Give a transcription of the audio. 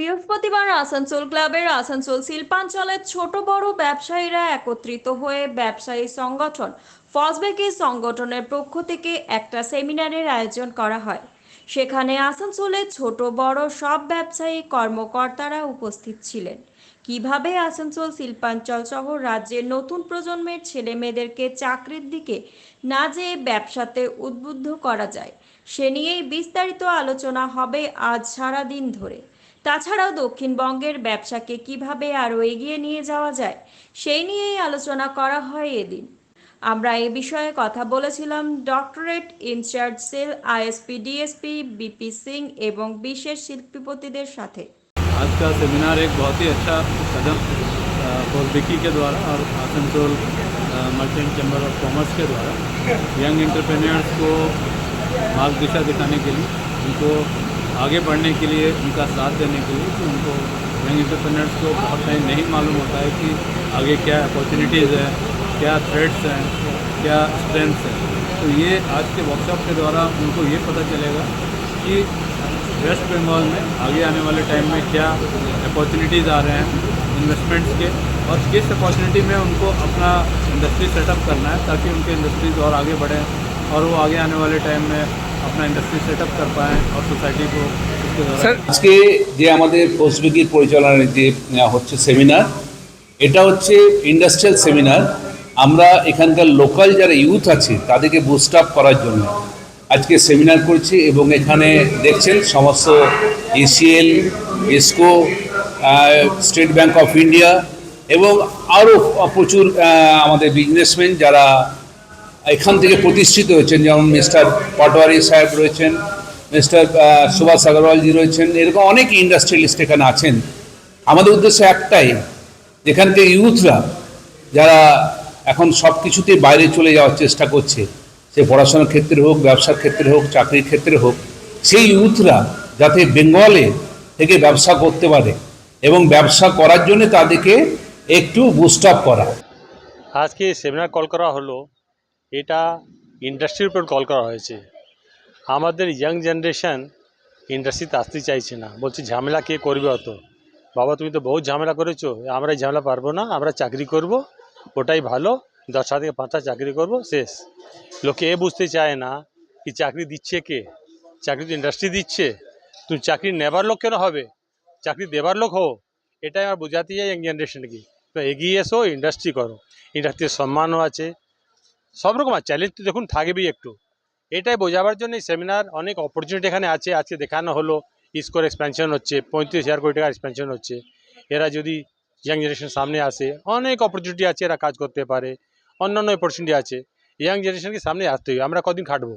বৃহস্পতিবার আসানসোল ক্লাবের আসানসোল শিল্পাঞ্চলের ছোট বড় ব্যবসায়ীরা একত্রিত হয়ে ব্যবসায়ী সংগঠন ফসবেকি সংগঠনের পক্ষ থেকে একটা সেমিনারের আয়োজন করা হয়। সেখানে আসানসোলের ছোট বড় সব ব্যবসায়ী কর্মকর্তারা উপস্থিত ছিলেন। কীভাবে আসানসোল শিল্পাঞ্চল সহ রাজ্যের নতুন প্রজন্মের ছেলে মেয়েদেরকে চাকরির দিকে না যেয়ে ব্যবসাতে উদ্বুদ্ধ করা যায়, সে নিয়েই বিস্তারিত আলোচনা হবে আজ সারা দিন ধরে। তাছাড়াও দক্ষিণবঙ্গের ব্যবসাকে কীভাবে আরও এগিয়ে নিয়ে যাওয়া যায়, সেই নিয়েই আলোচনা করা হয় এদিন। আমরা এ বিষয়ে কথা বলেছিলাম doctorate incharge cell ISP, DSP, B Singh এবং বিশেষ শিল্পীপতিদের সাথে। आज का सेमिनार एक बहुत ही अच्छा कदम फॉरबिकी के द्वारा और Asansol merchant chamber of commerce के द्वारा यंग एंटरप्रेन्योर्स को मार्ग दिशा दिखाने के लिए, उनको आगे बढ़ने के लिए, उनका साथ देने के लिए कि उनको यंग एंटरप्रेन्योर्स को बहुत टाइम नहीं मालूम होता है कि आगे क्या अपॉर्चुनिटीज़ हैं, क्या थ्रेड्स हैं, क्या स्ट्रेंथ्स हैं। तो ये आज के वर्कशॉप के द्वारा उनको ये पता चलेगा कि वेस्ट बंगाल में आगे आने वाले टाइम में क्या अपॉर्चुनिटीज़ आ रहे हैं इन्वेस्टमेंट्स के और किस अपॉर्चुनिटी में उनको अपना इंडस्ट्री सेटअप करना है ताकि उनके इंडस्ट्रीज और आगे बढ़ें और वो आगे आने वाले टाइम में अपना इंडस्ट्री सेटअप कर पाएँ और सोसाइटी को इसके द्वारा আজকে যে আমাদের পোস্টবিকির পরিচালনায় যে আহ, হচ্ছে সেমিনার এটা হচ্ছে ইন্ডাস্ট্রিয়াল সেমিনার আমরা এখানকার লোকাল যারা ইউথ আছে তাদেরকে বুস্ট আপ করার জন্য আজকে সেমিনার করছি এবং এখানে দেখছেন সমস্ত এসিএল এসকো স্টেট ব্যাংক অফ ইন্ডিয়া এবং আরও প্রচুর আমাদের বিজনেসম্যান যারা এখান থেকে প্রতিষ্ঠিত হয়েছেন, যেমন মিস্টার পাটোয়ারি সাহেব রয়েছেন মিস্টার সুভাষ আগরওয়ালজি রয়েছেন, এরকম অনেক ইন্ডাস্ট্রিয়ালিস্ট এখানে আছেন। আমাদের উদ্দেশ্য একটাই যেখানকে ইউথরা যারা এখন সব কিছুতেই বাইরে চলে যাওয়ার চেষ্টা করছে সে পড়াশোনার ক্ষেত্রে হোক, ব্যবসার ক্ষেত্রে হোক, চাকরির ক্ষেত্রে হোক, সেই ইউথরা যাতে বেঙ্গলে থেকে ব্যবসা করতে পারে এবং ব্যবসা করার জন্য তাদেরকে একটু বুস্ট আপ করা। আজকে সেমিনার কল করা হলো, এটা ইন্ডাস্ট্রির উপর কল করা হয়েছে। আমাদের ইয়াং জেনারেশন ইন্ডাস্ট্রিতে আসতে চাইছে না। বলছে, ঝামেলা কে করবে অত? বাবা, তুমি তো বহুত ঝামেলা করেছ, আমরা ঝামেলা পারব না, আমরা চাকরি করব, ওটাই ভালো দশটা থেকে পাঁচটা চাকরি করব, শেষ। লোকে এ বুঝতে চায় না কি চাকরি দিচ্ছে কে? চাকরি তো ইন্ডাস্ট্রি দিচ্ছে। তুমি চাকরি নেবার লোক কেন হবে? চাকরি দেবার লোক হো এটাই আমার বোঝাতে চাই ইয়াং জেনারেশনকে তো এগিয়ে এসো ইন্ডাস্ট্রি করো। ইন্ডাস্ট্রির সম্মানও আছে। সব রকম আছে। চ্যালেঞ্জ তো দেখুন থাকবেই একটু। এটাই বোঝাবার জন্য সেমিনার অনেক অপরচুনিটি এখানে আছে। আজকে দেখানো হলো ইস্কোর এক্সপেনশন হচ্ছে, পঁয়ত্রিশ হাজার কোটি টাকার এক্সপেনশন হচ্ছে। এরা যদি ইয়াং জেনারেশন সামনে আসে, অনেক অপরচুনিটি আছে এরা কাজ করতে পারে। অন্যান্য অপরচুনিটি আছে। ইয়াং জেনারেশনকে সামনে আসতে হবে। আমরা কদিন খাটবো